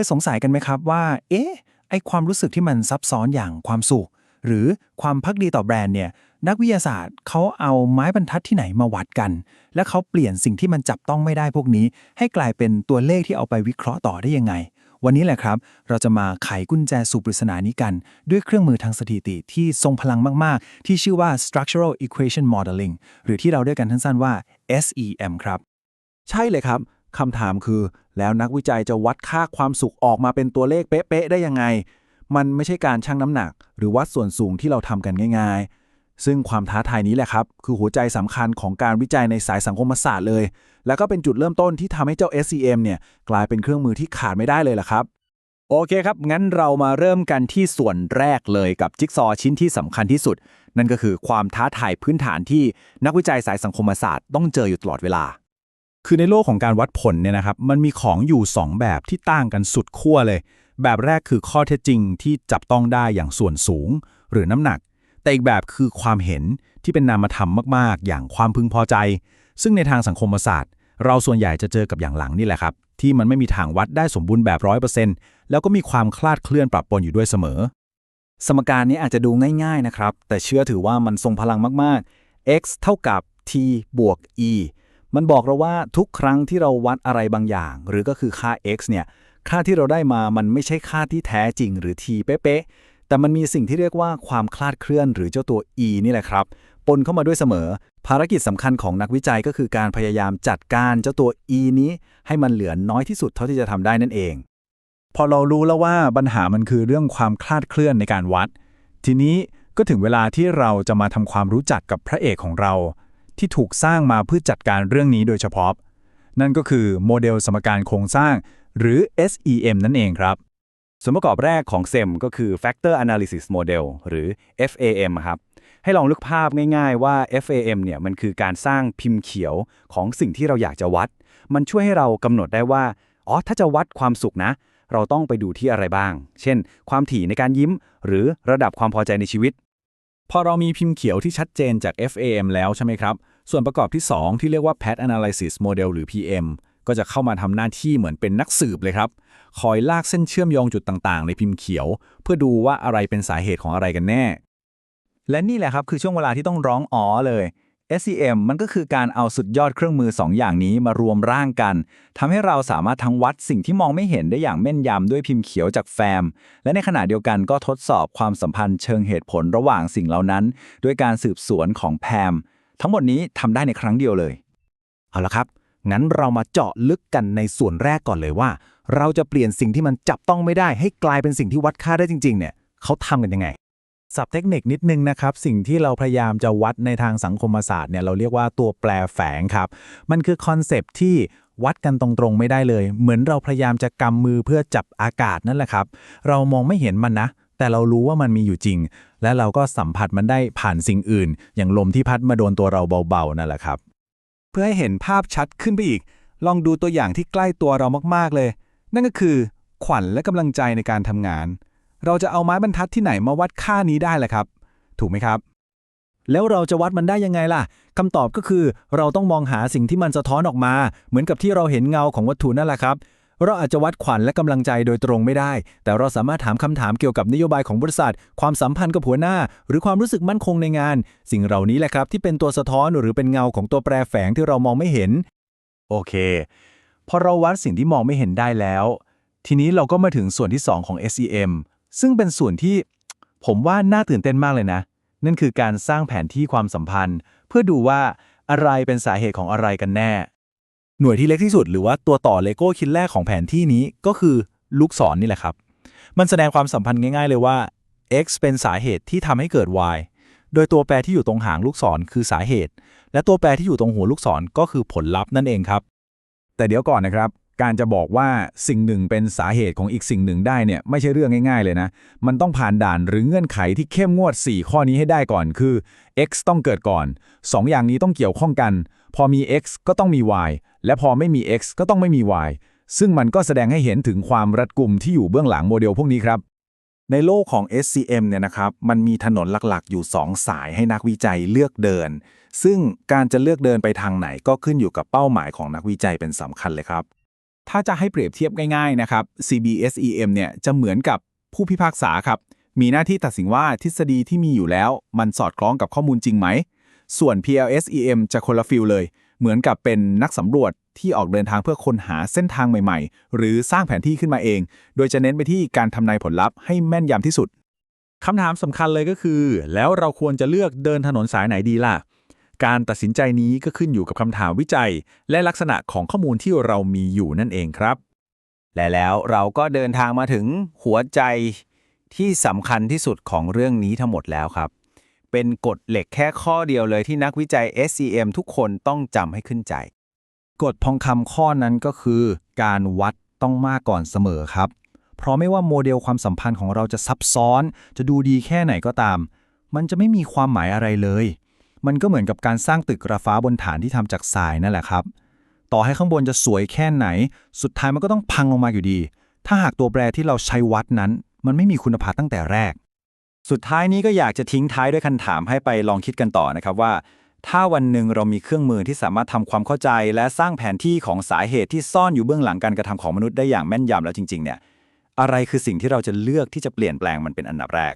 ยสงสัยกันไหมครับว่า เอ๊ะ ไอความรู้สึกที่มันซับซ้อนอย่างความสุข หรือความพักดีต่อแบรนด์เนี่ย นักวิทยาศาสตร์เขาเอาไม้บรรทัดที่ไหนมาวัดกัน และเขาเปลี่ยนสิ่งที่มันจับต้องไม่ได้พวกนี้ ให้กลายเป็นตัวเลขที่เอาไปวิเคราะห์ต่อได้ยังไง วันนี้แหละครับ เราจะมาไขกุญแจสู่ปริศนานี้กัน ด้วยเครื่องมือทางสถิติที่ทรงพลังมาก ๆ ที่ชื่อว่า structural equation modeling หรือที่เราเรียกกันทั้งสั้นว่า SEM ครับ ใช่เลยครับ คำถามคือ แล้วนักวิจัยจะวัดค่าความสุขออกมาเป็นตัวเลขเป๊ะๆได้ยังไง มันไม่ใช่การชั่งน้ำหนัก หรือวัดส่วนสูงที่เราทำกันง่าย ๆ ซึ่งความท้าทายนี้แหละครับ คือหัวใจสำคัญของการวิจัยในสายสังคมศาสตร์เลย แล้วก็เป็นจุดเริ่มต้นที่ทำให้เจ้า SCM เนี่ยกลายเป็นเครื่องมือที่ขาดไม่ได้เลยล่ะครับโอเคครับ งั้นเรามาเริ่มกันที่ส่วนแรกเลยกับจิ๊กซอว์ชิ้นที่สำคัญที่สุด นั่นก็คือความท้าทายพื้นฐานที่นักวิจัยสายสังคมศาสตร์ต้องเจออยู่ตลอดเวลา คือในโลกของการวัดผลเนี่ยนะครับ มันมีของอยู่ 2 แบบที่ต่างกันสุดขั้วเลย แบบแรกคือข้อเท็จจริงที่จับต้องได้อย่างส่วนสูง หรือน้ำหนัก แต่อีกแบบคือความเห็นที่เป็นนามธรรมมาก ๆ อย่างความพึงพอใจ ซึ่งในทางสังคมศาสตร์ เราส่วนใหญ่จะเจอกับอย่างหลังนี่แหละครับ ที่มันไม่มีทางวัดได้สมบูรณ์แบบร้อยเปอร์เซ็นต์แล้วก็มีความคลาดเคลื่อนปรับปนอยู่ด้วยเสมอ สมการนี้อาจจะดูง่าย ๆ นะครับ แต่เชื่อถือว่ามันทรงพลังมาก ๆ x เท่ากับ t บวก e มันบอกเราว่าทุกครั้งที่เราวัดอะไรบางอย่าง หรือก็คือค่า x เนี่ยค่าที่เราได้มามันไม่ใช่ค่าที่แท้จริง หรือ t เป๊ะๆแต่มันมีสิ่งที่เรียกว่าความคลาดเคลื่อน หรือเจ้าตัว e นี่แหละครับปนเข้ามาด้วยเสมอ ภารกิจสำคัญของนักวิจัยก็คือการพยายามจัดการเจ้าตัว e นี้ ให้มันเหลือน้อยที่สุดเท่าที่จะทำได้นั่นเอง พอเรารู้แล้วว่าปัญหามันคือเรื่องความคลาดเคลื่อนในการวัด ทีนี้ก็ถึงเวลาที่เราจะมาทำความรู้จักกับพระเอกของเรา ที่ถูกสร้างมาเพื่อจัดการเรื่องนี้โดยเฉพาะ นั่นก็คือโมเดลสมการโครงสร้าง หรือ SEM นั่นเองครับ ส่วนประกอบแรกของ SEM ก็คือ Factor Analysis Model หรือ FAM ครับ ให้ลองนึกภาพง่ายๆว่า FAM เนี่ยมันคือการสร้างพิมพ์เขียวของสิ่งที่เราอยากจะวัด มันช่วยให้เรากำหนดได้ว่า อ๋อ ถ้าจะวัดความสุขนะ เราต้องไปดูที่อะไรบ้าง เช่น ความถี่ในการยิ้ม หรือระดับความพอใจในชีวิต พอเรามีพิมพ์เขียวที่ชัดเจนจาก FAM แล้วใช่ไหมครับ ส่วนประกอบที่ 2 ที่เรียกว่า Path Analysis Model หรือ PM ก็จะเข้ามาทำหน้าที่เหมือนเป็นนักสืบเลยครับ คอยลากเส้นเชื่อมโยงจุดต่างๆ ในพิมพ์เขียว เพื่อดูว่าอะไรเป็นสาเหตุของอะไรกันแน่ และนี่แหละครับคือช่วงเวลาที่ต้องร้องอ๋อเลย SEM มันก็คือการเอาสุดยอดเครื่องมือ 2 อย่างนี้มารวมร่างกันทำให้เราสามารถทั้งวัดสิ่งที่มองไม่เห็นได้อย่างแม่นยำด้วยพิมพ์เขียวจากแฟม และในขณะเดียวกันก็ทดสอบความสัมพันธ์เชิงเหตุผลระหว่างสิ่งเหล่านั้น ด้วยการสืบสวนของแพม ทั้งหมดนี้ทำได้ในครั้งเดียวเลย เอาละครับ งั้นเรามาเจาะลึกกันในส่วนแรกก่อนเลยว่า เราจะเปลี่ยนสิ่งที่มันจับต้องไม่ได้ ให้กลายเป็นสิ่งที่วัดค่าได้จริง ๆ เนี่ยเขาทำกันยังไง สับเทคนิคนิดนึงนะครับ สิ่งที่เราพยายามจะวัดในทางสังคมศาสตร์เนี่ยเราเรียกว่าตัวแปรแฝงครับ มันคือคอนเซปที่วัดกันตรงๆไม่ได้เลย เหมือนเราพยายามจะกำมือเพื่อจับอากาศนั่นแหละครับ เรามองไม่เห็นมันนะ แต่เรารู้ว่ามันมีอยู่จริง และเราก็สัมผัสมันได้ผ่านสิ่งอื่น อย่างลมที่พัดมาโดนตัวเราเบาๆนั่นแหละครับ เพื่อให้เห็นภาพชัดขึ้นไปอีก ลองดูตัวอย่างที่ใกล้ตัวเรามากๆเลย นั่นก็คือ ขวัญและกำลังใจในการทำงาน เราจะเอาไม้บรรทัดที่ไหนมาวัดค่านี้ได้ล่ะครับ ถูกไหมครับ แล้วเราจะวัดมันได้ยังไงล่ะคำตอบก็คือ เราต้องมองหาสิ่งที่มันสะท้อนออกมา เหมือนกับที่เราเห็นเงาของวัตถุนั่นแหละครับ เราอาจจะวัดขวัญและกำลังใจโดยตรงไม่ได้ แต่เราสามารถถามคำถามเกี่ยวกับนโยบายของบริษัท ความสัมพันธ์กับหัวหน้า หรือความรู้สึกมั่นคงในงาน สิ่งเหล่านี้แหละครับที่เป็นตัวสะท้อนหรือเป็นเงาของตัวแปรแฝงที่เรามองไม่เห็น โอเคพอเราวัดสิ่งที่มองไม่เห็นได้แล้ว ทีนี้เราก็มาถึงส่วนที่ 2 ของ SEM ซึ่งเป็นส่วนที่ผมว่าน่าตื่นเต้นมากเลยนะ นั่นคือการสร้างแผนที่ความสัมพันธ์ เพื่อดูว่าอะไรเป็นสาเหตุของอะไรกันแน่ หน่วยที่เล็กที่สุดหรือว่าตัวต่อเลโก้ชิ้นแรกของแผนที่นี้ก็คือลูกศรนนี่แหละครับ มันแสดงความสัมพันธ์ง่าย ๆ เลยว่า x เป็นสาเหตุที่ทำให้เกิด y โดยตัวแปรที่อยู่ตรงหางลูกศรคือสาเหตุ และตัวแปรที่อยู่ตรงหัวลูกศรก็คือผลลัพธ์นั่นเองครับ แต่เดี๋ยวก่อนนะครับ การจะบอกว่าสิ่งหนึ่งเป็นสาเหตุของอีกสิ่งหนึ่งได้เนี่ยไม่ใช่เรื่องง่าย ๆ เลยนะ มันต้องผ่านด่านหรือเงื่อนไขที่เข้มงวด 4 ข้อนี้ให้ได้ก่อนคือ x ต้องเกิดก่อน 2ออย่างนี้ต้องเกี่ยวข้องกัน พอมี x ก็ต้องมี y และพอไม่มี x ก็ต้องไม่มี y ซึ่งมันก็แสดงให้เห็นถึงความรัดกุมที่อยู่เบื้องหลังโมเดลพวกนี้ครับ ในโลกของ SCM เนี่ยนะครับ มันมีถนนหลักๆ อยู่ 2 สายให้นักวิจัยเลือกเดิน ซึ่งการจะเลือกเดินไปทางไหนก็ขึ้นอยู่กับเป้าหมายของนักวิจัยเป็นสำคัญเลยครับ ถ้าจะให้เปรียบเทียบง่ายๆนะครับ CBSEM เนี่ยจะเหมือนกับผู้พิพากษาครับ มีหน้าที่ตัดสินว่าทฤษฎีที่มีอยู่แล้ว มันสอดคล้องกับข้อมูลจริงไหม ส่วน PLSEM จะคนละฟิลเลย เหมือนกับเป็นนักสำรวจที่ออกเดินทางเพื่อค้นหาเส้นทางใหม่ๆ หรือสร้างแผนที่ขึ้นมาเอง โดยจะเน้นไปที่การทำนายผลลัพธ์ให้แม่นยำที่สุดคำถามสำคัญเลยก็คือ แล้วเราควรจะเลือกเดินถนนสายไหนดีล่ะ การตัดสินใจนี้ก็ขึ้นอยู่กับคำถามวิจัย และลักษณะของข้อมูลที่เรามีอยู่นั่นเองครับ และแล้วเราก็เดินทางมาถึงหัวใจที่สำคัญที่สุดของเรื่องนี้ทั้งหมดแล้วครับ เป็นกฎเหล็กแค่ข้อเดียวเลยที่นักวิจัย SCM ทุกคนต้องจำให้ขึ้นใจ กฎทองคำข้อนั้นก็คือ การวัดต้องมากก่อนเสมอครับ เพราะไม่ว่าโมเดลความสัมพันธ์ของเราจะซับซ้อน จะดูดีแค่ไหนก็ตาม มันจะไม่มีความหมายอะไรเลย มันก็เหมือนกับการสร้างตึกระฟ้าบนฐานที่ทำจากทรายนั่นแหละครับ ต่อให้ข้างบนจะสวยแค่ไหน สุดท้ายมันก็ต้องพังลงมาอยู่ดี ถ้าหากตัวแปรที่เราใช้วัดนั้น มันไม่มีคุณภาพตั้งแต่แรก สุดท้ายนี้ก็อยากจะทิ้งท้ายด้วยคำถามให้ไปลองคิดกันต่อนะครับว่า ถ้าวันหนึ่งเรามีเครื่องมือที่สามารถทำความเข้าใจ และสร้างแผนที่ของสาเหตุที่ซ่อนอยู่เบื้องหลังการกระทำของมนุษย์ได้อย่างแม่นยำแล้วจริงๆเนี่ยอะไรคือสิ่งที่เราจะเลือกที่จะเปลี่ยนแปลงมันเป็นอันดับแรก